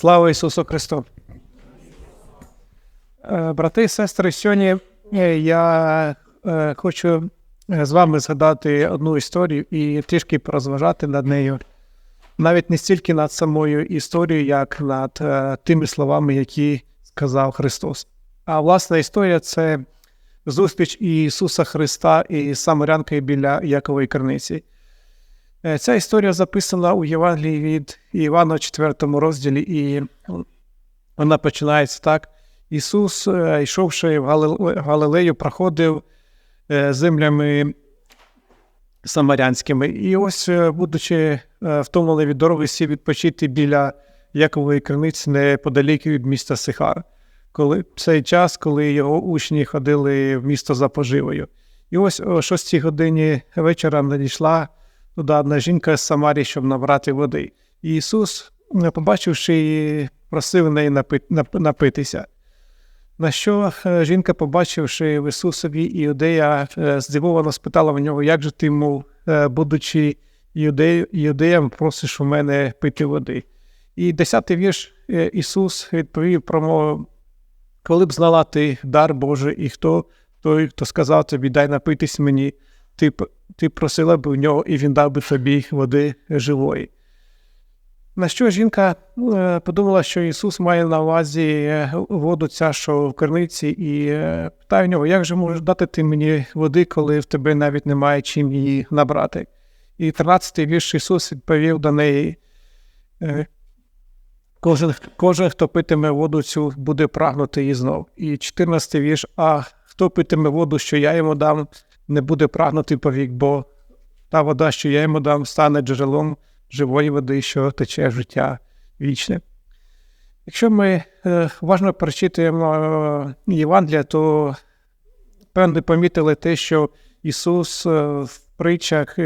Слава Ісусу Христу! Е, Брати і сестри, сьогодні е, я е, хочу з вами згадати одну історію і трішки порозважати над нею. Навіть не стільки над самою історією, як над тими словами, які сказав Христос. А власна історія це зустріч Ісуса Христа і самарянкою біля Якової Криниці. Е, Ця історія записана у Євангелії від Івана, 4 розділі, і вона починається так. Ісус, е, йшовши в Галилею, проходив е, землями самарянськими. І ось, будучи втомлений від дороги, сів відпочити біля Якової криниці неподалік від міста Сихар. Коли цей час, коли його учні ходили в місто за поживою. І ось о 6 годині вечора надійшла туди одна жінка з Самарії, щоб набрати води. І Ісус, побачивши її, просив неї напи- напитися. На що е, жінка, побачивши в Ісусові іудея, е, здивовано спитала в нього, як же ти, мов, е, будучи іудеєм, просиш у мене пити води. І десятий вірш Ісус відповів промовив, коли б знала ти дар Божий, і хто той, хто сказав тобі, дай напитись мені, ти, ти просила б у нього, і він дав би тобі води живої. На що жінка е, подумала, що Ісус має на увазі е, воду ця, що в криниці, і е, питає в нього, як же можеш дати ти мені води, коли в тебе навіть немає чим її набрати. І 13-й вірш Ісус відповів до неї. Кожен, кожен, хто питиме воду цю, буде прагнути її знов. І 14-й вірш, а хто питиме воду, що я йому дам, не буде прагнути повік, бо та вода, що я йому дам, стане джерелом живої води, що тече життя вічне. Якщо ми е, уважно прочитаємо е, Євангелія, то певно помітили те, що Ісус е, в притчах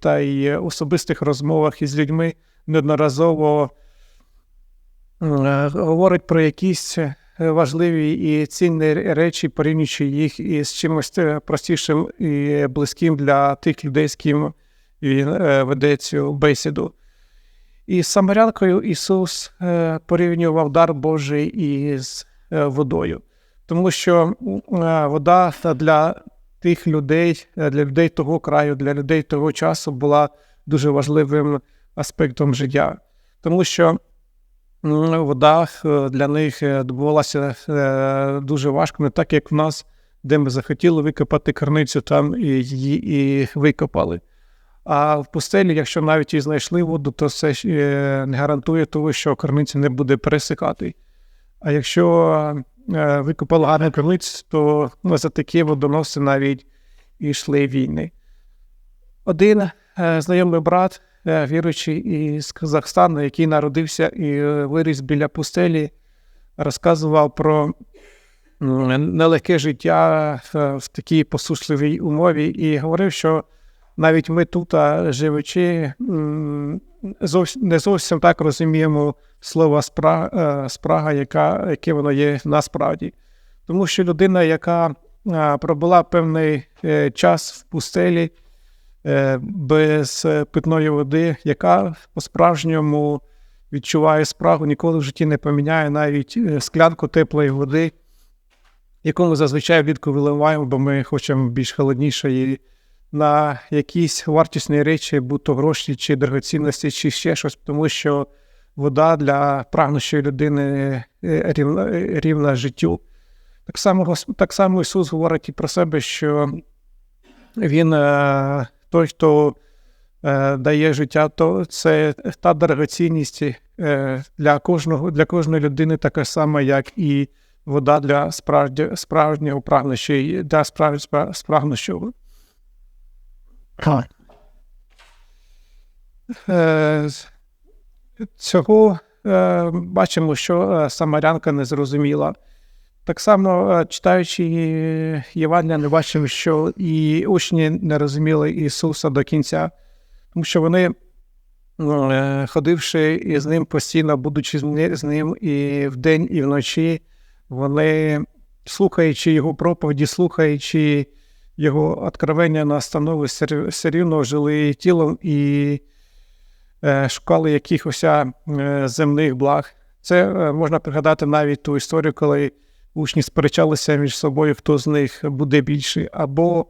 та й особистих розмовах із людьми неодноразово говорить про якісь важливі і цінні речі, порівнюючи їх із чимось е, простішим і близьким для тих людей, з ким він е, веде цю бесіду. І з самарянкою Ісус е, порівнював дар Божий із е, водою, тому що е, вода для тих людей, е, для людей того краю, для людей того часу була дуже важливим аспектом життя, тому що вода е, для них е, добувалася е, дуже важко, не так як в нас, де ми захотіли викопати криницю, там і її і викопали. А в пустелі, якщо навіть і знайшли воду, то це не гарантує того, що криниця не буде пересихати. А якщо викопали гарну криницю, то ну, за такі водоноси навіть йшли війни. Один знайомий брат, віруючий із Казахстану, який народився і е, виріс біля пустелі, розказував про нелегке життя е, в такій посушливій умові і говорив, що навіть ми тут, живучи, не зовсім так розуміємо слово е, спрага, яка, яке воно є насправді. Тому що людина, яка пробула певний е, час в пустелі е, без е, питної води, яка по-справжньому відчуває спрагу, ніколи в житті не поміняє навіть е, склянку теплої води, яку ми зазвичай влітку виливаємо, бо ми хочемо більш холоднішої на якісь вартісні речі, будь то гроші чи дорогоцінності, чи ще щось, тому що вода для прагнущої людини е, рівна, рівна життю. Так само, так само Ісус говорить і про себе, що Він той, хто е, дає життя, то це та дорогоцінність е, для кожного, для кожної людини така сама, як і вода для справді, справжнього прагнущої, для справ, спра- спрагнущого. Е, Цього е, бачимо, що е, самарянка не зрозуміла. Так само, е, читаючи е, Євангелія, ми бачимо, що і учні не розуміли Ісуса до кінця, тому що вони, е, ходивши із ним постійно, будучи з ним і вдень, і вночі, вони, слухаючи його проповіді, слухаючи його откровення настанови, все все рівно жили тілом і шукали якихось земних благ. Це можна пригадати навіть ту історію, коли учні сперечалися між собою, хто з них буде більший. Або,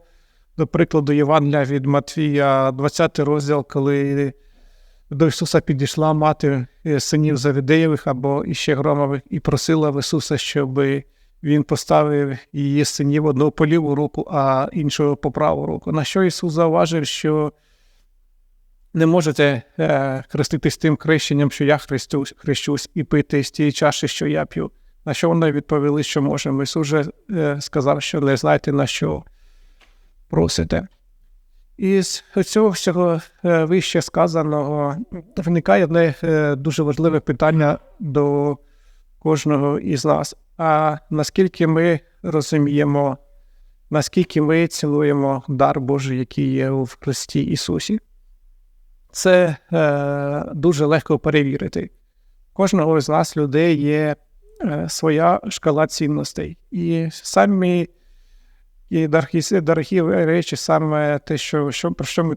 до прикладу, Євангелія від Матвія, 20 розділ, коли до Ісуса підійшла мати е, синів Завідеєвих або іще Громових і просила в Ісуса, щоб він поставив її синів одного по ліву руку, а іншого по праву руку. На що Ісус зауважив, що не можете е, хреститись тим хрещенням, що я хрестюсь, хрещусь, і пити з тієї чаші, що я п'ю. На що вони відповіли, що можемо. Ісус вже е, сказав, що не знаєте, на що просите. І з цього всього е, вище сказаного виникає одне е, дуже важливе питання до кожного із нас. А наскільки ми розуміємо, наскільки ми цілуємо дар Божий, який є в Христі Ісусі? Це е, дуже легко перевірити. Кожного з нас людей є своя шкала цінностей. І самі і дорогі, дорогі речі, саме те, що, що, про що ми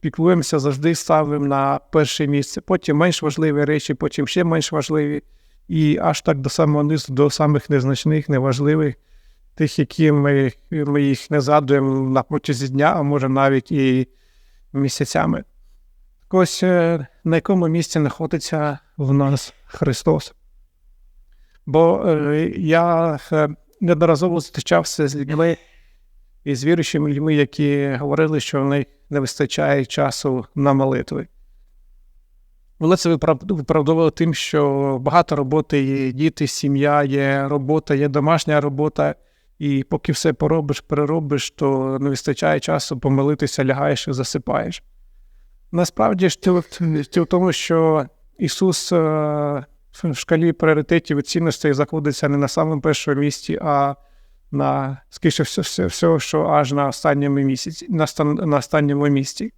піклуємося, завжди ставимо на перше місце. Потім менш важливі речі, потім ще менш важливі. І аж так до самого низу, до самих незначних, неважливих, тих, які ми, ми їх не згадуємо на протязі дня, а може навіть і місяцями. Ось е, на якому місці знаходиться в нас Христос. Бо е, я е, неодноразово зустрічався з людьми і з віруючими людьми, які говорили, що в них не вистачає часу на молитви. Вони це виправ- виправдовували тим, що багато роботи є діти, сім'я, є робота, є домашня робота, і поки все поробиш, переробиш, то не вистачає часу помолитися, лягаєш і засипаєш. Насправді ж в тому, що Ісус е, в шкалі пріоритетів і цінностей знаходиться не на самому першому місці, а на скоріше все, що аж на останньому місяці, на, на останньому місці.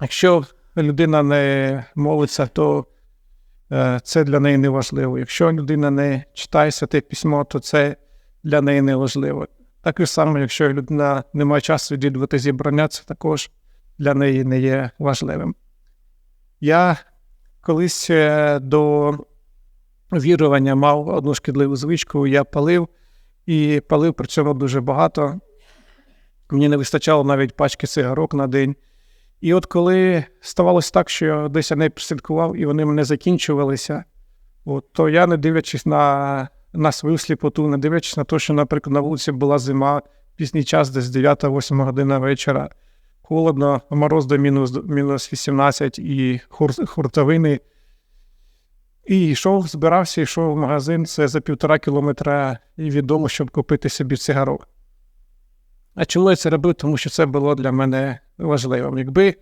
Якщо людина не молиться, то е, це для неї не важливо. Якщо людина не читає святе письмо, то це для неї не важливо. Так і само, якщо людина не має часу відвідувати зібрання, це також для неї не є важливим. Я колись е, до вірування мав одну шкідливу звичку, я палив і палив при цьому дуже багато. Мені не вистачало навіть пачки цигарок на день. І от коли ставалося так, що десь я не прослідкував і вони мене закінчувалися, от, то я, не дивлячись на, на свою сліпоту, не дивлячись на те, що, наприклад, на вулиці була зима, пізній час, десь 9-8 година вечора, холодно, мороз до мінус, мінус 18 і хур, хуртовини. І йшов, збирався, йшов в магазин, це за півтора кілометра і відомо, щоб купити собі цигарок. А чому я це робив? Тому що це було для мене важливим. Якби,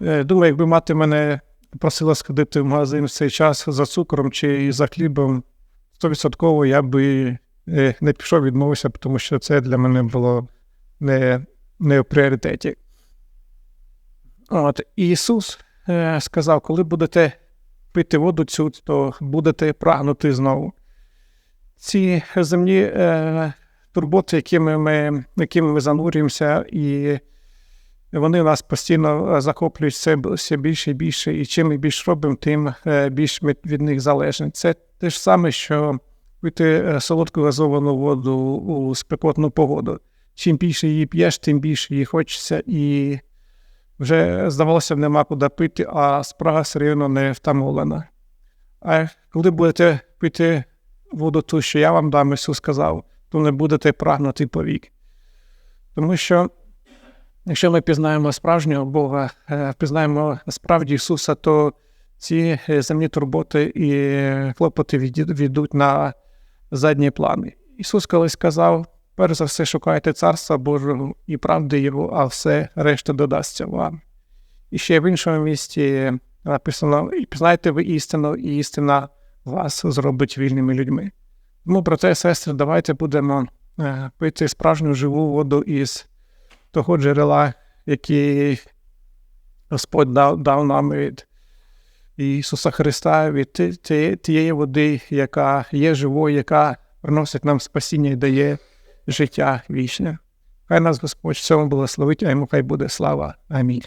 е, думаю, якби мати мене просила сходити в магазин в цей час за цукром чи за хлібом, 100% я би е, не пішов, відмовився, тому що це для мене було не, не в пріоритеті. От, Ісус е, сказав, коли будете пити воду цю, то будете прагнути знову. Ці земні е, турботи, якими ми, якими ми занурюємося, і вони нас постійно е, захоплюють все, більше і більше. І чим ми більш робимо, тим е, більш ми від них залежні. Це те ж саме, що пити солодку газовану воду у спекотну погоду. Чим більше її п'єш, тим більше її хочеться, і вже, здавалося нема куди пити, а спрага все рівно не втамовлена. А коли будете пити воду ту, що я вам дам, Ісус сказав, то не будете прагнути повік. Тому що, якщо ми пізнаємо справжнього Бога, е, пізнаємо справді Ісуса, то ці е, земні турботи і клопоти віді- відійдуть на задні плани. Ісус колись сказав: перш за все шукайте царства Божого і правди Його, а все решта додасться вам. І ще в іншому місці написано: і пізнайте ви істину, і істина вас зробить вільними людьми. Тому, брате, сестри, давайте будемо е, пити справжню живу воду із того джерела, який Господь дав, дав нам від Ісуса Христа, від тієї води, яка є живою, яка приносить нам спасіння і дає життя вічне. Хай нас Господь в цьому благословить, а йому хай буде слава. Амінь.